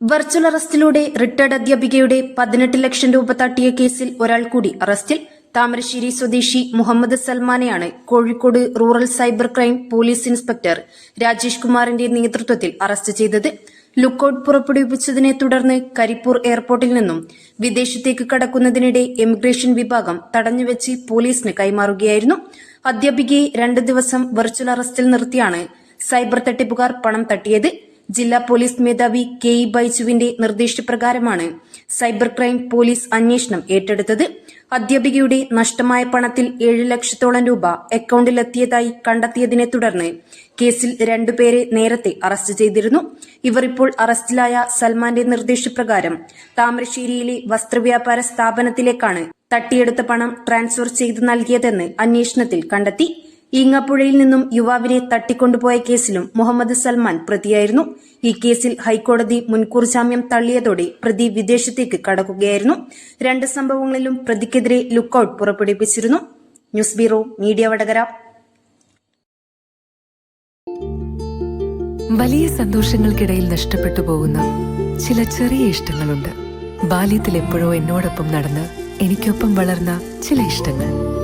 Virtual അറസ്റ്റിലൂടെ retired അധ്യാപികയുടെ പതിനെട്ട് ലക്ഷം രൂപ തട്ടിയ കേസിൽ ഒരാൾ കൂടി അറസ്റ്റിൽ. താമരശ്ശേരി സ്വദേശി Muhammad സൽമാനെയാണ് Kozhikode rural cyber crime police inspector Rajesh കുമാറിന്റെ നേതൃത്വത്തിൽ അറസ്റ്റ് ചെയ്തത്. ലുക്കൌട്ട് പുറപ്പെടുവിച്ചതിനെ തുടർന്ന് കരിപ്പൂർ എയർപോർട്ടിൽ നിന്നും വിദേശത്തേക്ക് കടക്കുന്നതിനിടെ എമിഗ്രേഷൻ വിഭാഗം തടഞ്ഞുവെച്ച് പോലീസിന് കൈമാറുകയായിരുന്നു. അധ്യാപികയെ രണ്ട് ദിവസം വെർച്വൽ അറസ്റ്റിൽ നിർത്തിയാണ് സൈബർ തട്ടിപ്പുകാർ പണം തട്ടിയത്. ജില്ലാ പോലീസ് മേധാവി കെ ഇ ബൈജുവിന്റെ നിർദ്ദേശപ്രകാരമാണ് സൈബർ ക്രൈം പോലീസ് അന്വേഷണം ഏറ്റെടുത്തത്. അധ്യാപികയുടെ നഷ്ടമായ പണത്തിൽ ഏഴ് ലക്ഷത്തോളം രൂപ അക്കൌണ്ടിലെത്തിയതായി കണ്ടെത്തിയതിനെ തുടർന്ന് കേസിൽ രണ്ടുപേരെ നേരത്തെ അറസ്റ്റ് ചെയ്തിരുന്നു. ഇവർ ഇപ്പോൾ അറസ്റ്റിലായ സൽമാന്റെ നിർദ്ദേശപ്രകാരം താമരശ്ശേരിയിലെ വസ്ത്രവ്യാപാര സ്ഥാപനത്തിലേക്കാണ് തട്ടിയെടുത്ത പണം ട്രാൻസ്ഫർ ചെയ്തു നൽകിയതെന്ന് അന്വേഷണത്തിൽ കണ്ടെത്തി. ഈങ്ങാപ്പുഴയിൽ നിന്നും യുവാവിനെ തട്ടിക്കൊണ്ടുപോയ കേസിലും മുഹമ്മദ് സൽമാൻ പ്രതിയായിരുന്നു. ഈ കേസിൽ ഹൈക്കോടതി മുൻകൂർ ജാമ്യം തള്ളിയതോടെ പ്രതി വിദേശത്തേക്ക് കടക്കുകയായിരുന്നു. രണ്ട് സംഭവങ്ങളിലും പ്രതിക്കെതിരെ ലുക്കൌട്ട് പുറപ്പെടുവിച്ചിരുന്നു ന്യൂസ് ബ്യൂറോ മീഡിയ വടകര. വലിയ സന്തോഷങ്ങൾക്കിടയിൽ നഷ്ടപ്പെട്ടു പോകുന്ന ചില ചെറിയ ഇഷ്ടങ്ങളുണ്ട്. ബാല്യത്തിൽ എപ്പോഴോ എന്നോടൊപ്പം നടന്ന് എനിക്കൊപ്പം വളർന്ന ചില ഇഷ്ടങ്ങൾ.